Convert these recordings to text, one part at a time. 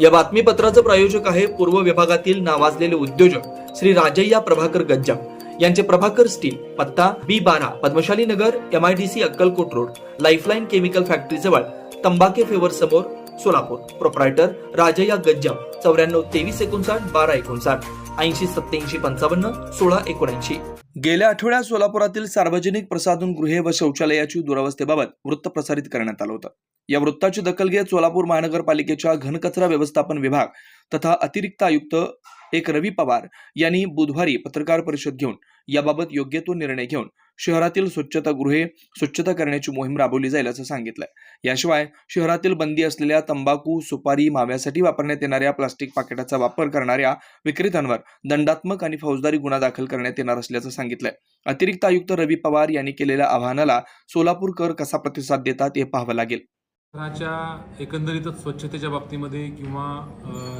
या बातमीपत्राचं प्रायोजक आहे पूर्व विभागातील नावाजलेले उद्योजक श्री राजय्या प्रभाकर गज्जा यांचे प्रभाकर स्टील पत्ता बी बारा Padmashali Nagar M I D C Akkalkot road lifeline chemical factory जवळ तंबाके फेवर समोर सोलापूर. प्रोप्रायटर राजय्या गज्जम चौऱ्याण्णव तेवीस एकोणसाठ बारा एकोणसाठ ऐंशी सत्याऐंशी पंचावन्न सोळा एकोणऐंशी. गेल्या आठवड्यात सोलापुरातील सार्वजनिक प्रसाधन गृहे व शौचालयाची दुरावस्थेबाबत वृत्त प्रसारित करण्यात आलं होतं. या वृत्ताची दखल घेत सोलापूर महानगरपालिकेच्या घनकचरा व्यवस्थापन विभाग तथा अतिरिक्त आयुक्त एक रवी पवार यांनी बुधवारी पत्रकार परिषद घेऊन याबाबत योग्य तो निर्णय घेऊन शहरातील स्वच्छतागृहे स्वच्छता करण्याची मोहीम राबवली जाईल असं सांगितलंय. याशिवाय शहरातील बंदी असलेल्या तंबाखू सुपारी माव्यासाठी वापरण्यात येणाऱ्या प्लास्टिक पाकिटाचा वापर करणाऱ्या विक्रेत्यांवर दंडात्मक आणि फौजदारी गुन्हा दाखल करण्यात येणार असल्याचं सांगितलंय. अतिरिक्त आयुक्त रवी पवार यांनी केलेल्या आवाहनाला सोलापूरकर कसा प्रतिसाद देतात हे पाहावं लागेल. शहराच्या एकंदरीतच स्वच्छतेच्या बाबतीमध्ये किंवा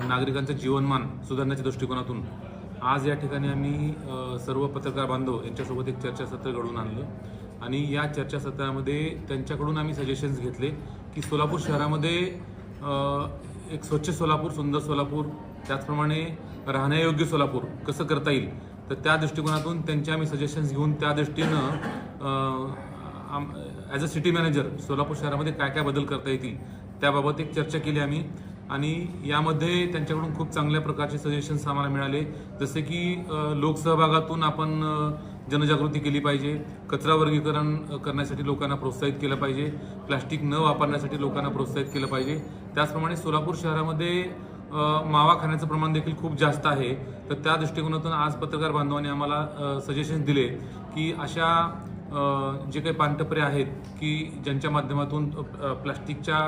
नागरिकांचं जीवनमान सुधारण्याच्या दृष्टिकोनातून आज या ठिकाणी आम्ही सर्व पत्रकार बांधव यांच्यासोबत एक चर्चासत्र घडवून आणलं. आणि या चर्चासत्रामध्ये त्यांच्याकडून आम्ही सजेशन्स घेतले की सोलापूर शहरामध्ये एक स्वच्छ सोलापूर सुंदर सोलापूर त्याचप्रमाणे राहण्यायोग्य सोलापूर कसं करता येईल? तर त्या दृष्टिकोनातून त्यांचे आम्ही सजेशन्स घेऊन त्या दृष्टीनं as a city manager Solapur शहरामध्ये काय काय बदल करता येतील त्याबाबत एक चर्चा केली आम्ही. आणि यामध्ये त्यांच्याकडून खूप चांगल्या प्रकारचे सजेशन्स आम्हाला मिळाले. जसे की लोकसहभागातून आपण जनजागृती केली पाहिजे. कचरा वर्गीकरण करण्यासाठी लोकांना प्रोत्साहित केलं पाहिजे. प्लास्टिक न वापरण्यासाठी लोकांना प्रोत्साहित केलं पाहिजे. त्याचप्रमाणे सोलापूर शहरामध्ये मावा खाण्याचं प्रमाण देखील खूप जास्त आहे. तर त्या दृष्टिकोनातून आज पत्रकार बांधवांनी आम्हाला सजेशन दिले की अशा जे काही पानटपरे आहेत की ज्यांच्या माध्यमातून प्लास्टिकच्या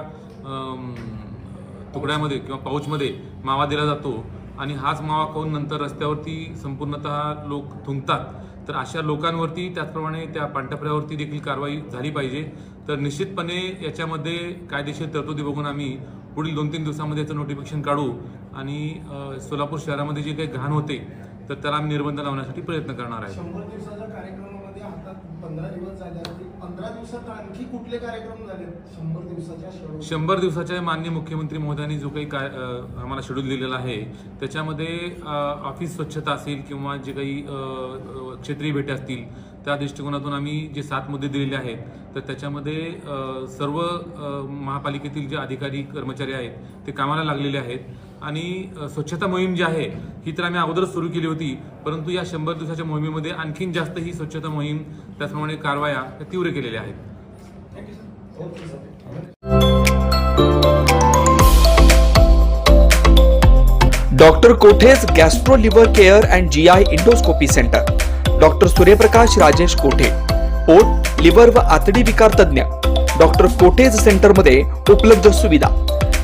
तुकड्यामध्ये किंवा पाऊचमध्ये मावा दिला जातो आणि हाच मावा खाऊन नंतर रस्त्यावरती संपूर्णतः लोक थुंकतात. तर अशा लोकांवरती त्याचप्रमाणे त्या पानटपऱ्यावरती देखील कारवाई झाली पाहिजे. तर निश्चितपणे याच्यामध्ये कायदेशीर तरतुदी बघून आम्ही पुढील दोन तीन दिवसामध्ये याचं नोटिफिकेशन काढू. आणि सोलापूर शहरामध्ये जे काही घाण होते तर त्याला आम्ही निर्बंध लावण्यासाठी प्रयत्न करणार आहे. शंभर दिवसाच्या कार्यक्रमामध्ये आता पंधरा दिवस झाले आहेत. पंधरा दिवसात आणखी कुठले कार्यक्रम झाले शंभर दिवसाच्या शेवट शंभर दिवसाच्या मान्य मुख्यमंत्री महोदयांनी जो काही काय अ, आम्हाला शेड्यूल दिलेला आहे त्याच्यामध्ये अ, ऑफिस स्वच्छता असेल किंवा जे काही अ, अ, क्षेत्रीय भेटी असतील त्या दृष्टिकोनातून आम्ही जे सात मुद्दे दिलेले आहेत तर त्याच्यामध्ये अ, सर्व अ, महापालिकेतील जे अधिकारी कर्मचारी आहेत ते कामाला लागलेले आहेत. आणि स्वच्छता मोहीम जी आहे ही तर आम्ही अगोदरच सुरू केली होती परंतु या शंभर दिवसाच्या मोहिमेमध्ये आणखीन जास्त ही स्वच्छता मोहीम त्याचप्रमाणे कारवाया तीव्र केलेल्या आहेत. Doctor कोठेज gastro liver care and G I endoscopy centre. Doctor Suryaprakash Rajesh Kothe. पोट लिव्हर व आतडी विकार तज्ञ डॉक्टर कोठेज सेंटरमध्ये उपलब्ध सुविधा.